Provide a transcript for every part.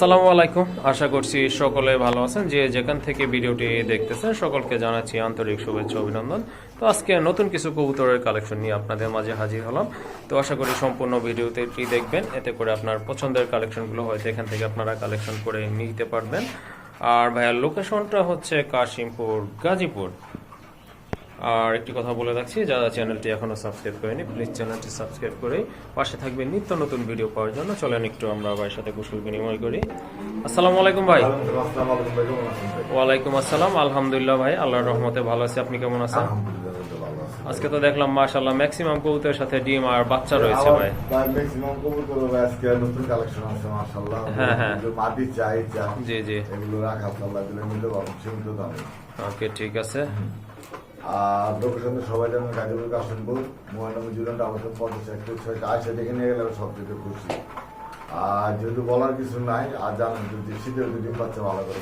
আসসালামু আলাইকুম। আশা করছি সকলে ভালো আছেন। যে যেখান থেকে ভিডিওটি দেখতেছেন, সকলকে জানাচ্ছি আন্তরিক শুভেচ্ছা, অভিনন্দন। তো আজকে নতুন কিছু কবুতরের কালেকশন নিয়ে আপনাদের মাঝে হাজির হলাম। তো আশা করি সম্পূর্ণ ভিডিওতে এটি দেখবেন। এতে করে আপনার পছন্দের কালেকশনগুলো হয়তো এখান থেকে আপনারা কালেকশন করে নিতে পারবেন। আর ভাইয়ার লোকেশনটা হচ্ছে কাশিমপুর, গাজীপুর। আর একটি কথা বলে রাখছি যারা চ্যানেলটি এখনও সাবস্ক্রাইব করেনি প্লিজ চ্যানেলটি সাবস্ক্রাইব করে পাশে থাকবেন নিত্য নতুন ভিডিও পাওয়ার জন্য। চলেন একটু আমরা ভাইয়ের সাথে কুশল বিনিময় করি। আসসালামু আলাইকুম ভাই। ওয়ালাইকুম আসসালাম। আলহামদুলিল্লাহ ভাই আল্লাহর রহমতে ভালো আছি। আপনি কেমন আছেন? আজকে তো দেখলাম মাশাআল্লাহ ম্যাক্সিমাম কবুতরের সাথে ডিম আর বাচ্চা রয়েছে ভাই। ম্যাক্সিমাম কবুতর আজকে নতুন কালেকশন আছে মাশাআল্লাহ। হ্যাঁ, হ্যাঁ। মাটি চাই চা জি জি। এগুলো রাখা আল্লাহ দিলে পারব সীমিত ওকে ঠিক আছে। আর লোকেশন সবাই Gazipur Kashanpur mobile number zero double পঞ্চাশ একটু ছয়টা। আসে দেখে নিয়ে গেলে সব থেকে খুশি। আর যেহেতু বলার কিছু নাই আর জানেন যদি শীতের বাচ্চা ভালো করে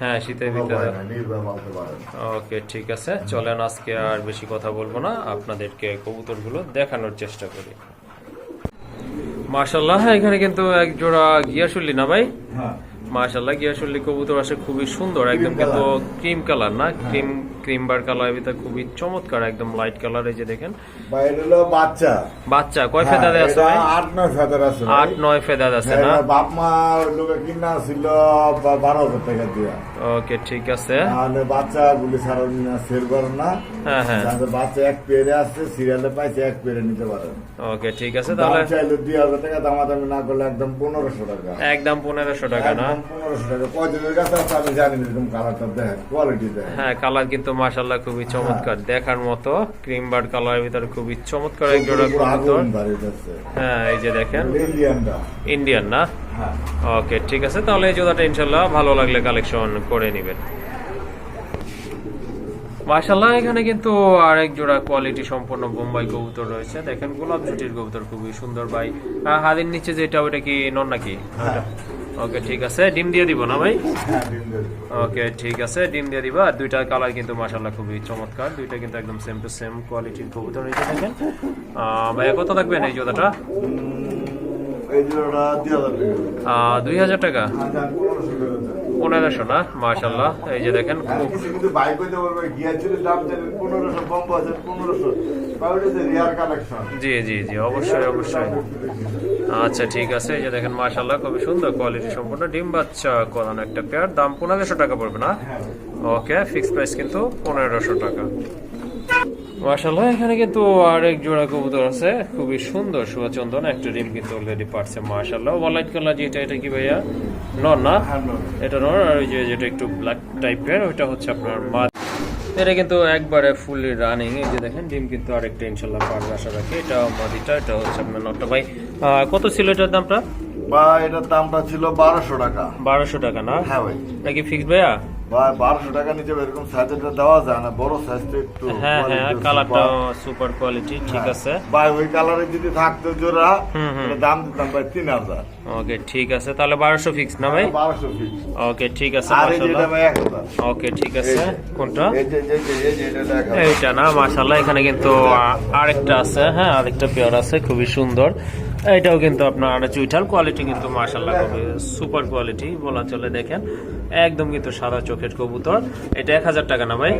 হ্যাঁ শীতের ভিতরে নির্ভয় বলতে পারেন ওকে ঠিক আছে। চলেন আজকে আর বেশি কথা বলব না। আপনাদেরকে কবুতরগুলো দেখানোর চেষ্টা করি। মার্শাল্লাহ এখানে কিন্তু এক জোড়া গিয়াশুল্লি না ভাই? হ্যাঁ। মার্শাল্লাহ গিয়াশুল্লি কবুতর আসে খুবই সুন্দর। একদম কিন্তু ক্রিম কালার না ক্রিম ক্রিম বার কালার ভিতরে খুবই চমৎকার একদম লাইট কালার এই যে দেখেন। বাইরে হলো বাচ্চা। বাচ্চা কয় হ্যাঁ, ফেদারে আছে ভাই? আট নয় ফেদার আছে ভাই। আট নয় ফেদার আছে না? বাপ মা লোকে কিনা ছিল বা- বারো হাজার টাকা দিয়া। ওকে ঠিক আছে। তাহলে বাচ্চা গুলি ছাড়া সেল করেন না। হ্যাঁ হ্যাঁ। বাচ্চা এক পেয়ারে আসছে সিরিয়ালে পাইছে এক পেয়ারে নিতে পারেন ওকে ঠিক আছে দাম তাহলে চাইলে দুই হাজার টাকা দামাদামি না করলে একদম পনেরোশো টাকা। একদম পনেরোশো টাকা না? একদম পনেরোশো টাকা। কয়জনের কাছে আছে আমি জানি না এরকম কালারটা দেখেন কোয়ালিটি দেখেন। হ্যাঁ কালার কিন্তু মাশাল্লাহ খুবই চমৎকার। দেখার মতো ক্রিম বার্ড কালারের ভিতরে খুবই চমৎকার এক জোড়া কবুতর হ্যাঁ এই যে দেখেন। ইন্ডিয়ান না? হ্যাঁ। ওকে ঠিক আছে তাহলে এই জোড়াটা ইনশাল্লাহ ভালো লাগলে কালেকশন করে নেবেন। মাশাল্লাহ এখানে কিন্তু আরেক জোড়া কোয়ালিটি সম্পন্ন বোম্বাই কবুতর রয়েছে। দেখেন গোলাপ জুটির কবুতর খুবই সুন্দর ভাই। হাড়ির নিচে যেটা ওটা কি নন নাকি? ওকে ঠিক আছে। ডিম দিয়ে দিব না ভাই? হ্যাঁ। ওকে ঠিক আছে। ডিম দিয়ে দিবা। আর দুইটার কালার কিন্তু মাশাল্লাহ খুবই চমৎকার। দুইটা কিন্তু একদম সেম টু সেম কোয়ালিটির কবুতর দেখেন আহ, ভাইয়া কত থাকবেন এই জোড়াটা? দুই হাজার টাকা। হ্যাঁ, পনেরোশো না? মাশাল্লাহ এই যে দেখেন হ্যাঁ, জি জি জি অবশ্যই অবশ্যই। আচ্ছা ঠিক আছে। এই যে দেখেন মাশাল্লাহ খুবই সুন্দর কোয়ালিটি সম্পূর্ণ। ডিম বাচ্চা করানো একটা পেয়ার দাম পনেরোশো টাকা পড়বে না? ওকে ফিক্স প্রাইস কিন্তু পনেরোশো টাকা। মাশাল্লাহ এখানে কিন্তু আরেক জোড়া কবুতর আছে। খুবই সুন্দর সুচন্দন একটা ডিম কিন্তু অলরেডি পারছে মাশাল্লাহ ওয়ালাইট কালার যেটা এটা কি ভাইয়া? নর না? এটা নর আর ওই যে যেটা একটু ব্ল্যাক টাইপের ওইটা হচ্ছে আপনার মা এটা কিন্তু একবারে ফুললি রানিং এই যে দেখেন ডিম কিন্তু আরেকটা ইনশাল্লাহ পারবে আশা রাখি। এটা মাদিটা এটা হচ্ছে আপনার নটটা ভাই কত ছিল এটার দামটা? বা এটার দামটা ছিল বারোশো টাকা। বারোশো টাকা না? হ্যাঁ ভাই। নাকি ফিক্স ভাইয়া? বা বারোশো টাকা নিচে এরকম দেওয়া যায় না। বড় সাইজটা একটু হ্যাঁ হ্যাঁ কালারটা সুপার কোয়ালিটি ঠিক হ্যাঁ। আছে। ভাই ওই কালারে যদি থাকতো জোড়া দাম দিতাম ভাই তিন হাজার। ওকে ঠিক আছে। তাহলে বারোশো ফিক্স না ভাই? বারোশো ফিক্স ওকে ঠিক আছে ভাই ওকে ঠিক আছে। কোনটা? এটা এইটা না মাশাল্লাহ এখানে কিন্তু আরেকটা আছে হ্যাঁ আরেকটা পেয়ার আছে খুবই সুন্দর। এটাও কিন্তু আপনার চুইঠাল কোয়ালিটি কিন্তু মাশাল্লাহ খুবই সুপার কোয়ালিটি বলা চলে দেখেন। একদম কিন্তু সাদা চোখের কবুতর। এটা এক হাজার টাকা না ভাই?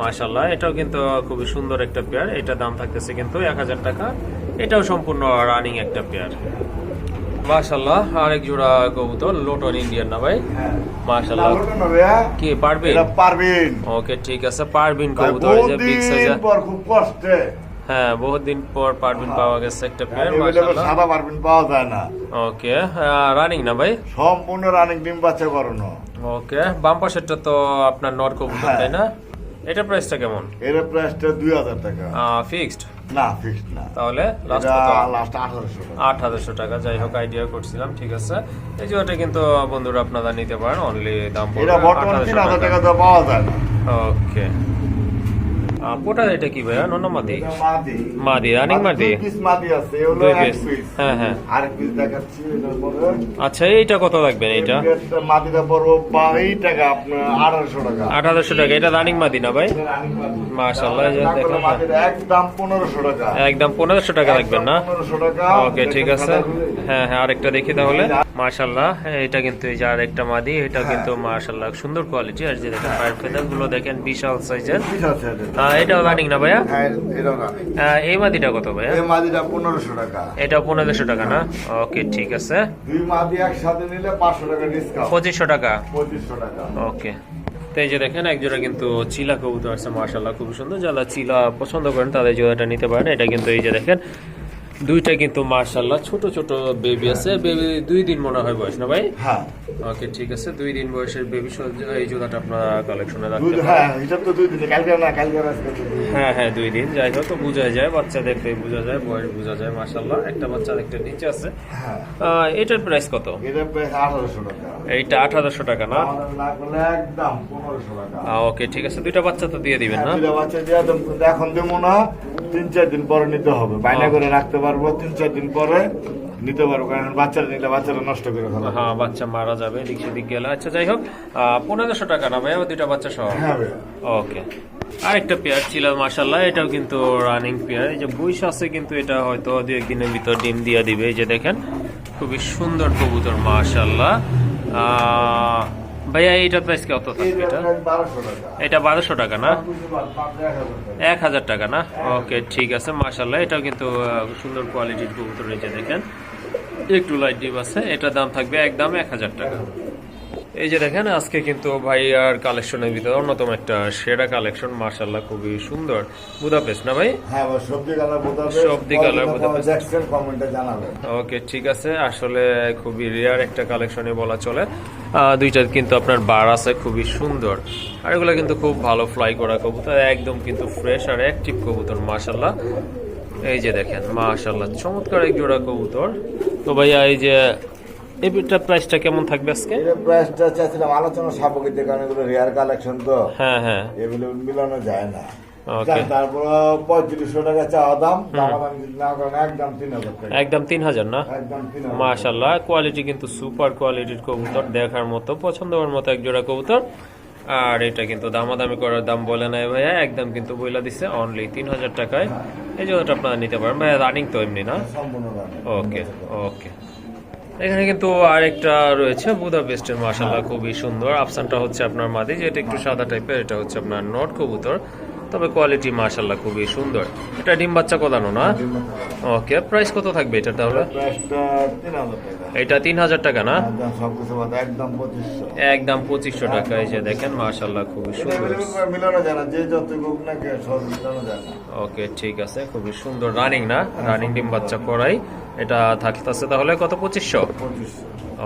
মাশাল্লাহ এটাও কিন্তু খুবই সুন্দর একটা পেয়ার এটা দাম থাকতেছে কিন্তু এক হাজার টাকা। এটাও সম্পূর্ণ রানিং একটা পেয়ার মাশাল্লাহ আরেক জোড়া কবুতর লোটন ইন্ডিয়ান না ভাই? মাশাল্লাহ কি পারবেন? ওকে ঠিক আছে পারবিন কবুতর এই যে বিগ সাইজের পর খুব কষ্টে। হ্যাঁ বহুত দিন পর পারবিন পাওয়া গেছে একটা পেয়ার available মাশাআল্লাহ। সাদা পারবেন পাওয়া যায় না। ওকে রানিং না ভাই? সম্পূর্ণ রানিং ডিম বাচ্চা করানো ওকে বাম পাশেরটা তো আপনার নর কবুতর হ্যাঁ। তাই না? এটা প্রাইসটা কেমন? এর প্রাইসটা দুই হাজার টাকা। ফিক্সড না ফিক্সড না। তাহলে লাস্ট লাস্ট আঠারোশো টাকা। আট হাজারশো টাকা যাই হোক আইডিয়া করছিলাম ঠিক আছে। এই যে ওটা কিন্তু বন্ধুরা আপনারা নিতে পারেন অনলি দাম পড়বে এটা বর্তমানে 1800 টাকা তো পাওয়া যায় ওকে। পোটা এটা কি ভাইয়া? নন মাদি? মাদি। রানিং মাদি? মাদি আছে এগুলো এক পিস পিস হ্যাঁ হ্যাঁ। আরেক পিস দেখাচ্ছি আচ্ছা এইটা কত লাগবেন এইটা? মাদিটা পড়ব এই টাকা আপনার আঠারোশো টাকা। এটা রানিং মাদি না ভাই? মাশাআল্লাহ, এই দেখেন একদম পনেরোশো টাকা। একদম পনেরোশো টাকা লাগবেন না? টাকা। ওকে ঠিক আছে। হ্যাঁ হ্যাঁ আরেকটা দেখি তাহলে। মাশাল্লাহ এটা কিন্তু এই যে আর একটা মাদি এটা হ্যাঁ। কিন্তু মাশাল্লাহ সুন্দর কোয়ালিটি আর যে দেখেন পায়ের ফেদারগুলো দেখেন বিশাল সাইজের এটাও রানিং না ভাইয়া? হ্যাঁ এই মাদিটা কত ভাইয়া? এই মাদিটা পনেরোশো টাকা। এটা পনেরোশো টাকা না? ওকে ঠিক আছে। দুই মাদি একসাথে নিলে পাঁচশো টাকা ডিসকাউন্ট পঁচিশশো টাকা? পঁচিশশো টাকা। ওকে তো এই যে দেখেন এক জোড়া কিন্তু চিলা কবুতর আছে মার্শাল্লাহ খুব সুন্দর। যারা চিলা পছন্দ করেন তাদের জোড়াটা নিতে পারেন। এটা কিন্তু এই যে দেখেন দুইটা কিন্তু মার্শাল্লাহ ছোট ছোট বেবি আছে। বেবি দুই দিন মনে হয় বয়স না ভাই? হ্যাঁ। ওকে ঠিক আছে। দুই দিন বয়সের বেবি এই জোড়াটা আপনারা কালেকশনে রাখতে পারেন। হ্যাঁ হিসাব তো দুই দিনে। কালকে না কালকে। হ্যাঁ হ্যাঁ দুই দিন। যাই হোক তো বোঝা যায় বাচ্চা দেখলে বোঝা যায় বয়স বোঝা যায় মার্শাল্লাহ একটা বাচ্চা একটা নিচে আছে। হ্যাঁ। এটার প্রাইস কত? এটা প্রায় আঠারোশো টাকা। এইটা আঠারোশো টাকা না? না একদম পনেরোশো টাকা। ওকে ঠিক আছে। দুইটা বাচ্চা তো দিয়ে দিবেন না? হ্যাঁ, দুইটা বাচ্চা দিয়ে একদম এখন দেবো না। তিন চার দিন পরে নিতে হবে। বাইনা করে রাখতে পারব তিন চার দিন পরে নিতে পারব কারণ বাচ্চারা নিলে বাচ্চারা নষ্ট করে ফেলা হ্যাঁ বাচ্চা মারা যাবে দিক সেদিক গেলে। আচ্ছা যাই হোক পনেরোশো টাকা না ভাই আবার দুইটা বাচ্চা সহ? হ্যাঁ ভাইয়া। ওকে। আরেকটা পেয়ার ছিল মার্শাল্লাহ এটাও কিন্তু রানিং পেয়ার। এই যে বইস আছে কিন্তু এটা হয়তো দু একদিনের ভিতর ডিম দিয়ে দিবে। এই যে দেখেন খুবই সুন্দর কবুতর মার্শাল্লাহ ভাইয়া এইটার প্রাইস কত থাকবে এটা? এটা বারোশো টাকা না। এক হাজার টাকা না? ওকে ঠিক আছে মাসাল্লাহ এটাও কিন্তু সুন্দর কোয়ালিটির কবুতর রয়েছে দেখেন। একটু লাইট ডিপ আছে এটার দাম থাকবে একদম এক হাজার টাকা। এই যে দেখেন আজকে কিন্তু ভাই আর কালেকশনের ভিতরে অন্যতম একটা সেরা কালেকশন মার্শাল্লাহ খুবই সুন্দর। বুদাপেস্ট না ভাই? হ্যাঁ সবজি কালার বোঝাবে সবজি কালার বোঝাবে। দেখছেন কমেন্টে জানাবেন। ওকে ঠিক আছে। আসলে খুবই রেয়ার একটা কালেকশনই বলা চলে। দুইটার কিন্তু আপনার বার আছে খুবই সুন্দর। আর এগুলো কিন্তু খুব ভালো ফ্লাই করা কবুতর একদম কিন্তু ফ্রেশ আর অ্যাক্টিভ কবুতর মাশাল্লাহ এই যে দেখেন মাশাল্লাহ চমৎকার এক জোড়া কবুতর। তো ভাইয়া এই যে এটার প্রাইসটা কেমন থাকবে আজকে? এটা প্রাইসটা চাইছিলাম আলোচনা সাপোকিতে কারণ এগুলো রেয়ার কালেকশন তো। হ্যাঁ হ্যাঁ। এগুলো মিলানো যায় না। ওকে তারপর পঁয়ত্রিশশো টাকা চাওয়া দাম। একদম তিন হাজার একদম তিন হাজার না? মাশাল্লাহ কোয়ালিটি কিন্তু সুপার কোয়ালিটির কবুতর দেখার মতো পছন্দ হওয়ার মতো এক জোড়া কবুতর। আর এটা কিন্তু দামাদামি করার দাম বলে নাই ভাইয়া একদম কিন্তু বইলা দিচ্ছে অনলি তিন হাজার টাকায়। এই জন্যটা আপনারা নিতে পারেন। ভাইয়া রানিং তো এমনি না? ওকে ওকে এখানে কিন্তু আরেকটা রয়েছে বুদা বেস্টের মাশাল্লাহ খুবই সুন্দর। আফসানটা হচ্ছে আপনার মাদি যেটা একটু সাদা টাইপের এটা হচ্ছে আপনার নট কবুতর। তবে কোয়ালিটি মাশাল্লাহ খুবই সুন্দর। এটা ডিম বাচ্চা কোদানো না? ওকে প্রাইস কত থাকবে এটা তাহলে? এটা তিন হাজার টাকা না? একদম একদম পঁচিশশো। টাকা এই যে দেখেন মাশাল্লাহ খুবই সুন্দর। ওকে ঠিক আছে খুবই সুন্দর রানিং না? রানিং ডিম বাচ্চা করাই। এটা থাকতেছে তাহলে কত পঁচিশশো?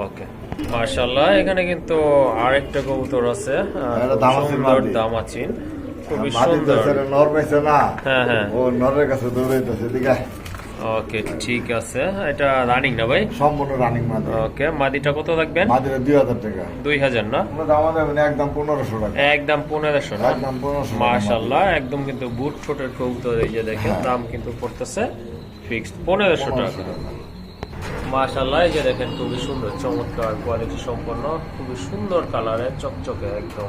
ওকে। মার্শাল্লাহ এখানে কিন্তু আরেকটা কবুতর আছে দামাচিন সুন্দর। দামাচিন। খুবই সুন্দর। নর পাইছে না। হ্যাঁ হ্যাঁ। ও নরের কাছে দৌড়াইতেছে ওকে ঠিক আছে। এটা রানিং না ভাই? সম্পূর্ণ রানিং মাদি। ওকে মাদিটা কত রাখবেন মাদিরা দুই হাজার টাকা। দুই হাজার না? আমরা দাম দেবেন একদম পনেরোশো টাকা। একদম পনেরোশো না? একদম পনেরোশো মাশাল্লাহ একদম কিন্তু বুট ছোটের কবুতর এই যে দেখেন হ্যাঁ। দাম কিন্তু পড়তেছে। ফিক্সড পনেরোশো টাকা। মাশাল্লাহ এই যে দেখেন খুবই সুন্দর চমৎকার কোয়ালিটি সম্পন্ন খুবই সুন্দর কালারের চকচকে একদম।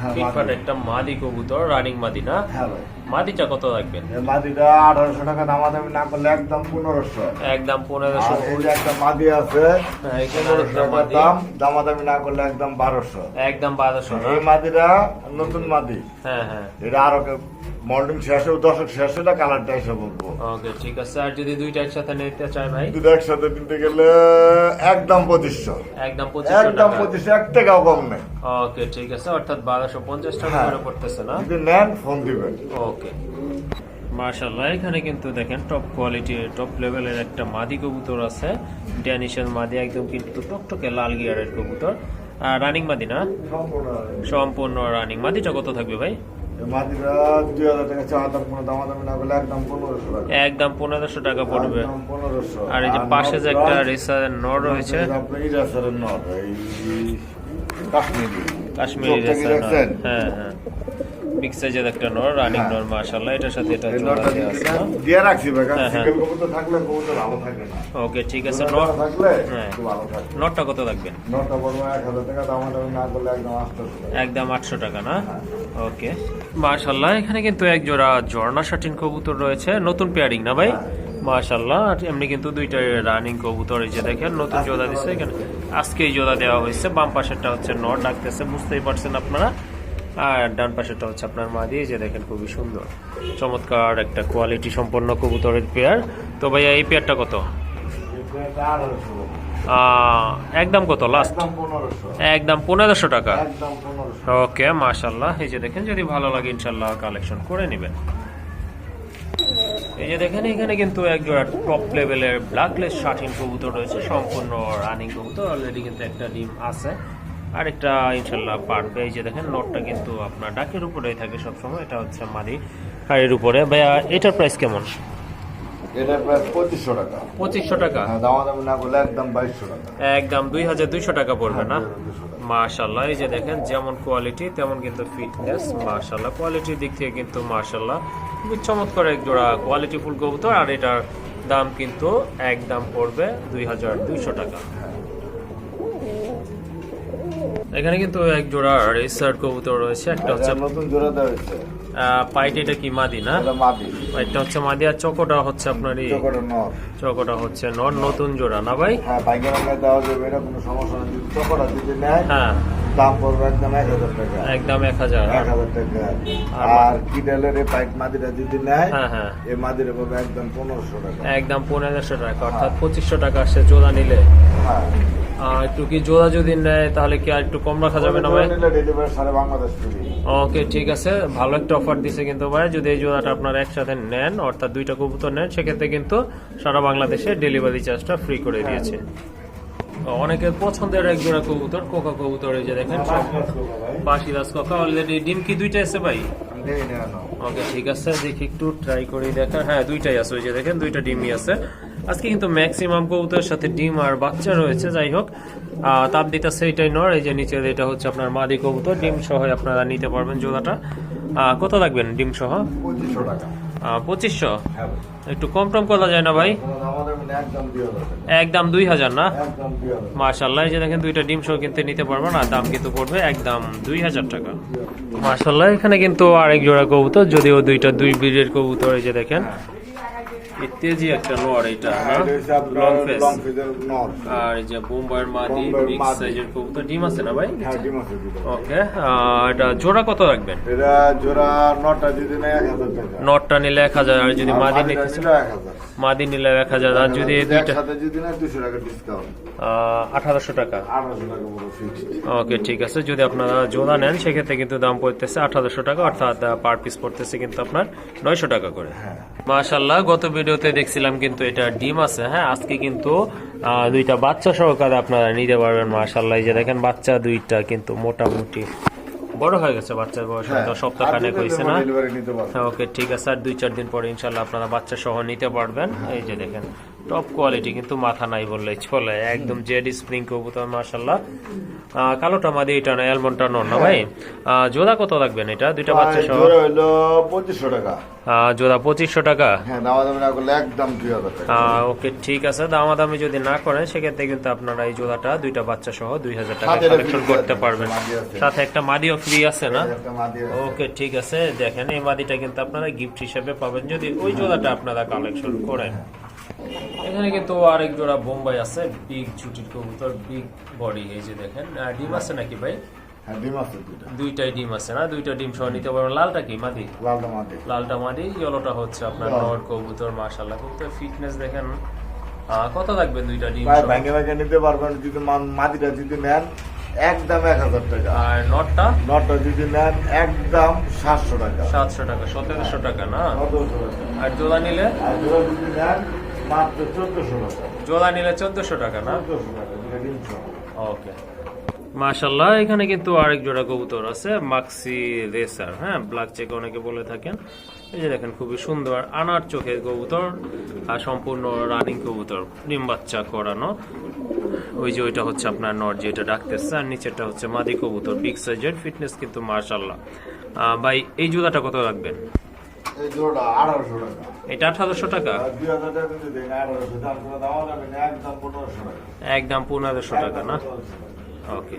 হ্যাঁ, ফিটফাট একটা মাদি কবুতর রানিং মাদি না? হ্যাঁ মাদিটা কত রাখবেন? মাদিটা আঠারোশো টাকা দামা দামি না করলে একদম পনেরোশো। একদম পনেরোশো। একটা মাদি আছে হ্যাঁ। দাম দামা দামি না করলে একদম বারোশো। একদম বারোশো এই মাদিটা নতুন মাদি। হ্যাঁ হ্যাঁ। এটা আরও মল্ডিং শেষ হবে দশক শেষ হলে কালারটা এসে বলব। ওকে ঠিক আছে। আর যদি দুইটা একসাথে নিতে চাই ভাই? দুটো একসাথে নিতে গেলে একদম পঁচিশশো। একদম পঁচিশশো একদম পঁচিশশো এক টাকাও কম নেই। ওকে ঠিক আছে। অর্থাৎ বারোশো পঞ্চাশ টাকা হ্যাঁ। করে পড়তেছে না? যদি নেন ফোন দিবেন। ওকে। মার্শাল্লাহ এখানে কিন্তু দেখেন টপ কোয়ালিটির টপ লেভেলের একটা মাদি কবুতর আছে। ড্যানিশের মাদি একদম কিন্তু টকটকে লাল গিয়ারের কবুতর। আর রানিং মাদি না? সম্পূর্ণ রানিং মাদিটা কত থাকবে ভাই? একদম পনেরোশো টাকা একদম পনেরোশো টাকা পড়বে। আর এই যে পাশে যে একটা রেসার নর রয়েছে। কাশ্মীরি কাশ্মীরি? হ্যাঁ হ্যাঁ। বিগ সাইজের একটা নর রানিং হ্যাঁ। নর মার্শাল্লাহ এটার সাথে এটা জোড়া আছে। দিয়ে রাখছি ভাই হ্যাঁ, হ্যাঁ। সিঙ্গেল কবুতর থাকলে কবুতর ভালো থাকে না। ওকে ঠিক আছে নর। থাকলে। ভালো থাকে নটটা কত নটটা বলব এক হাজার টাকা দামা না করলে একদম আটশো টাকা। একদম আটশো টাকা না? ওকে মার্শাল্লাহ এখানে কিন্তু এক জোড়া ঝর্ণা শাটিন কবুতর রয়েছে নতুন পেয়ারিং না ভাই? মার্শাল্লাহ আর এমনি কিন্তু দুইটা রানিং কবুতর এই যে দেখেন নতুন জোড়া দিচ্ছে এখানে। আজকেই জোড়া দেওয়া হয়েছে বাম পাশেরটা হচ্ছে নট ডাকতেছে বুঝতেই পারছেন আপনারা। আর ডান পাশেটা হচ্ছে আপনার মা দিয়ে যে দেখেন খুবই সুন্দর। চমৎকার একটা কোয়ালিটি সম্পন্ন কবুতরের পেয়ার তো ভাইয়া এই পেয়ারটা কত? একদম কত লাস্ট একদম পনেরোশো। টাকা। ওকে মাশাল্লাহ এই যে দেখেন যদি ভালো লাগে ইনশাল্লাহ কালেকশন করে নেবেন। এই যে দেখেন এখানে কিন্তু এক জোড়া টপ লেভেলের ব্ল্যাকলেস শার্টিন কবুতর রয়েছে সম্পূর্ণ রানিং কবুতর। অলরেডি কিন্তু একটা ডিম আছে। আর একটা ইনশাল্লাহ পারবে। এই যে দেখেন নোটটা কিন্তু আপনার ডাকের উপরেই থাকে সবসময়। এটা হচ্ছে মাদি হাড়ির উপরে। ভাইয়া এটার প্রাইস কেমন? পঁচিশশো টাকা। পঁচিশশো টাকা? হ্যাঁ দামাদামি না করলে একদম বাইশশো টাকা। একদম দুই হাজার দুইশো টাকা পড়বে না? 2200 টাকা। মাশাল্লাহ এই যে দেখেন যেমন কোয়ালিটি তেমন কিন্তু ফিটনেস মাশাল্লাহ কোয়ালিটির দিক থেকে কিন্তু মাশাল্লাহ খুবই চমৎকার এক জোড়া কোয়ালিটি ফুল কবুতর। আর এটার দাম কিন্তু একদম পড়বে দুই হাজার দুইশো টাকা। এখানে কিন্তু এক জোড়া রেসার কবুতর রয়েছে একটা হচ্ছে নতুন জোড়া দেওয়া হয়েছে। আহ, পাইট এটা কি মাদি না? এটা হচ্ছে মাদি আর চকোটা হচ্ছে আপনার এই চকোটা হচ্ছে নর নতুন জোড়া না ভাই? হ্যাঁ বাইকের দেওয়া যাবে এটা কোনো সমস্যা নেই। চকোটা যদি নেয় হ্যাঁ। দাম পড়বে একদম এক হাজার টাকা। একদম এক হাজার। এক হাজার টাকা। আর- আর কিডালের এই পাইক মাদিটা যদি নেয় হ্যাঁ হ্যাঁ। এই পাবে একদম পনেরোশো টাকা। একদম পনেরোশো টাকা অর্থাৎ পঁচিশশো টাকা সে জোড়া নিলে। হ্যাঁ। একটু কি জোড়া যদি নেয় তাহলে কি আর একটু কম রাখা যাবে না ভাই? ওকে ঠিক আছে। ভালো একটা অফার দিছে কিন্তু ভাই। যদি এই জোড়াটা আপনারা একসাথে নেন অর্থাৎ দুইটা কবুতর নেন সেক্ষেত্রে কিন্তু সারা বাংলাদেশে ডেলিভারি চার্জটা ফ্রি করে দিয়েছে। অনেকের পছন্দের এক জোড়া কবুতর, কোকা কবুতর এই যে দেখেন সব। বাসিরাজ কোকা অলরেডি ডিম কি দুইটা আছে ভাই? ওকে, ঠিক আছে, দেখি একটু ট্রাই করে দেখেন হ্যাঁ দুইটাই আছে, ওই যে দেখেন, দুইটা ডিমই আছে। আজকে কিন্তু ম্যাক্সিমাম কবুতরের সাথে ডিম আর বাচ্চা রয়েছে, যাই হোক। তাপ দিতেছে এটাই নর এই যে নিচে এটা হচ্ছে আপনার মাদি কবুতর, ডিম সহ আপনারা নিতে পারবেন জোড়াটা। কত লাগবেন ডিম সহ? পঁচিশশো টাকা। পঁচিশশো? হ্যাঁ একটু কম টম করা যায় না ভাই? একদম দুই হাজার না? মার্শাল্লাহ যে দেখেন দুইটা ডিম সহ কিনতে নিতে পারব না দাম কিন্তু পড়বে একদম দুই হাজার টাকা। মার্শাল্লাহ এখানে কিন্তু আরেক জোড়া কবুতর যদিও দুইটা দুই ব্রিডের কবুতর এই যে দেখেন। তেজি একটা নর এটা লং ফেস আর এই যে বোম্বাইয়ের মাদি মিক্স। সাইজের কবুতর ডিম আছে না ভাই? হ্যাঁ ওকে এটা জোড়া কত রাখবেন? এটা জোড়া নটা যদি নেয় এক হাজার টাকা। নটটা নিলে এক হাজার আর যদি মাদি নিতে নিলে এক হাজার। মাদি নিলে এক হাজার আর যদি যদি টাকা ডিসকাউন্ট আঠারোশো টাকা। ওকে ঠিক আছে। যদি আপনারা জোড়া নেন সেক্ষেত্রে কিন্তু দাম পড়তেছে আঠারোশো টাকা অর্থাৎ পার পিস পড়তেছে কিন্তু আপনার নয়শো টাকা করে। মাশাল্লাহ গত ভিডিওতে দেখছিলাম কিন্তু এটা ডিম আছে হ্যাঁ? আজকে কিন্তু দুইটা বাচ্চা সহকারে আপনারা নিতে পারবেন মাশাল্লাহ যে দেখেন বাচ্চা দুইটা কিন্তু মোটামুটি বড় হয়ে গেছে বাচ্চার বয়স হয়তো সপ্তাহ খানেক হয়েছে না? হ্যাঁ ওকে ঠিক আছে। আর দুই চার দিন পরে ইনশাল্লাহ আপনারা বাচ্চা সহ নিতে পারবেন। এই যে দেখেন টপ কোয়ালিটি কিন্তু মাথা নাই বললেই চলে। একদম জেড স্প্রিং কবুতর মার্শাল্লাহ কালোটা মাদি এটা না অ্যালমন্ডটা নন না ভাই? জোড়া কত লাগবেন এটা? দুইটা বাচ্চা সহ? জোড়া হইল পঁচিশশো টাকা। আহ, জোড়া পঁচিশশো টাকা? হ্যাঁ দামা দামি না করলে একদম দুই হাজার টাকা। আহ, ওকে ঠিক আছে। দামাদামি যদি না করেন সেক্ষেত্রে কিন্তু আপনারা এই জোড়াটা দুইটা বাচ্চা সহ দুই হাজার টাকা কালেকশন করতে পারবেন। সাথে একটা মাদিও ফ্রি আছে না। ওকে ঠিক আছে। দেখেন এই মাদিটা কিন্তু আপনারা গিফট হিসেবে পাবেন। যদি ওই জোড়াটা আপনারা কালেকশন করেন। এখানে কিন্তু আরেক জোড়া বোম্বাই আছে বিগ ছুটির কবুতর বিগ বডি এই যে দেখেন। ডিম আছে নাকি ভাই? ডিম আছে দুইটা। দুইটাই ডিম আছে না? দুইটা ডিম সহ নিতে পারবেন। লালটা কি মাদি? লালটা মাদি। লালটা মাদি ইয়েলোটা হচ্ছে আপনার নর কবুতর মাশাল্লাহ কবুতর ফিটনেস দেখেন। কত লাগবে দুইটা ডিম প্রায় সহ? ভেঙে ভেঙে নিতে পারবেন। যদি মাদিটা যদি নেন একদম এক হাজার টাকা। আর নটটা? নটা যদি নেন একদম সাতশো টাকা। সাতশো টাকা সতেরোশো টাকা না? আর জোড়া নিলে? আর জোড়া যদি নেন মাত্র চোদ্দশো টাকা। জোড়া নিলে চোদ্দশো টাকা না? চোদ্দশো টাকা। ওকে। মাশাল্লাহ এখানে কিন্তু আরেক জোড়া কবুতর আছে মাক্সি রেসার হ্যাঁ? ব্ল্যাক চেক অনেকে বলে থাকেন। এই যে দেখেন খুবই সুন্দর আনার চোখের কবুতর আর সম্পূর্ণ রানিং কবুতর ডিম বাচ্চা করানো। ওই যে ওইটা হচ্ছে আপনার নর যেটা ডাকতেছে আর নিচেরটা হচ্ছে মাদি কবুতর বিগ সাইজের ফিটনেস কিন্তু মার্শাল্লাহ ভাই এই জোড়াটা কত রাখবেন? এটা আঠারোশো টাকা? একদম পনেরোশো টাকা। একদম পনেরোশো টাকা না? ওকে